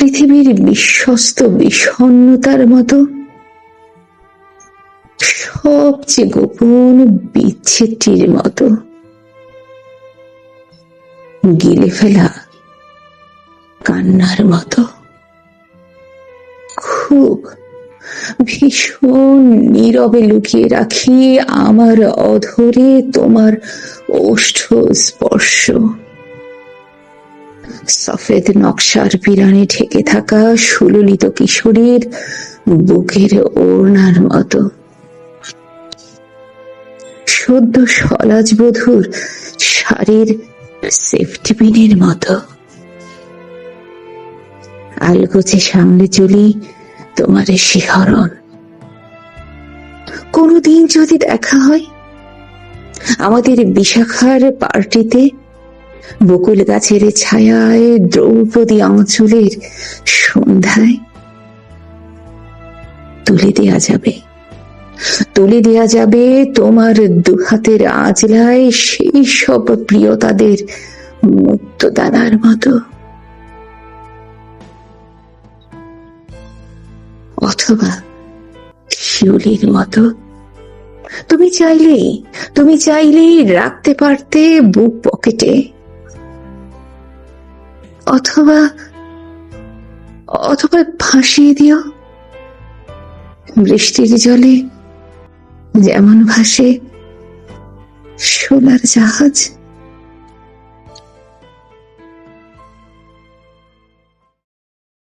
পৃথিবীর বিশ্বস্ত বিষণ্নতার মতো সবচেয়ে গোপন বিচ্ছেদটির মতো গিলে ফেলা কান্নার মতো। খুব ভীষণ নীরবে লুকিয়ে রাখি আমার অধরে তোমার ওষ্ঠ স্পর্শ। সফেদ নকশার পিরানে ঠেকে থাকা সুললিত কিশোরীর বুকের ওড়নার মতো। সদ্য সলাজ বধুর শাড়ির সেফটি পিনের মতো। আলগোছে সামনে চলি তোমার শিহরণ। কোনদিন যদি দেখা হয়, আমাদের বিশাখার পার্টিতে বকুল গাছের ছায়ায় দ্রৌপদী অঞ্চলের সন্ধ্যায় তুলে দেয়া যাবে। তুলে দেয়া যাবে তোমার দুহাতের আজলায় সেই সব প্রিয়তাদের মুক্ত দানার মতো। অথবা শিউলির মতো। তুমি চাইলেই তুমি চাইলেই রাখতে পারতে বুক পকেটে। অথবা অথবা ভাসিয়ে দিও। বৃষ্টির জলে যেমন ভাসে সোলার জাহাজ